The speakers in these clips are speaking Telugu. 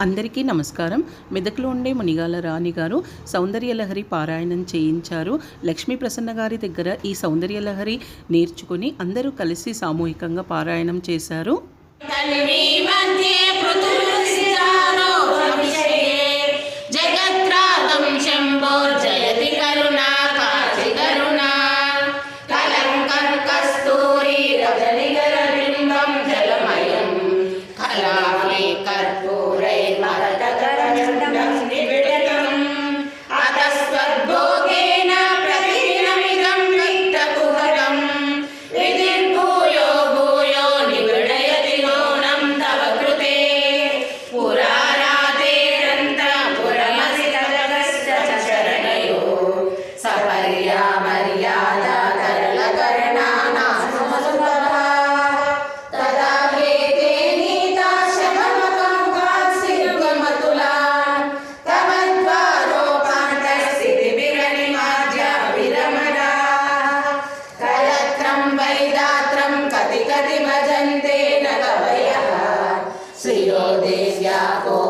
అందరికీ నమస్కారం మెదక్లో ఉండే మునిగాల రాణి గారు సౌందర్యలహరి పారాయణం చేయించారు లక్ష్మీ ప్రసన్న గారి దగ్గర ఈ సౌందర్యలహరి నేర్చుకుని అందరూ కలిసి సామూహికంగా పారాయణం చేశారు Yeah. Señor, desde afuera.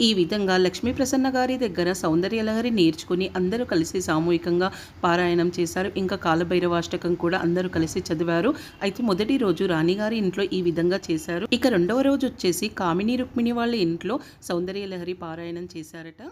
ఈ విధంగా లక్ష్మీ ప్రసన్న గారి దగ్గర సౌందర్యలహరి నేర్చుకుని అందరూ కలిసి సామూహికంగా పారాయణం చేశారు. ఇంకా కాలభైరవాష్టకం కూడా అందరూ కలిసి చదివారు. అయితే మొదటి రోజు రాణిగారి ఇంట్లో ఈ విధంగా చేశారు. ఇక రెండవ రోజు వచ్చేసి కామిని రుక్మిణి వాళ్ళ ఇంట్లో సౌందర్యలహరి పారాయణం చేశారట.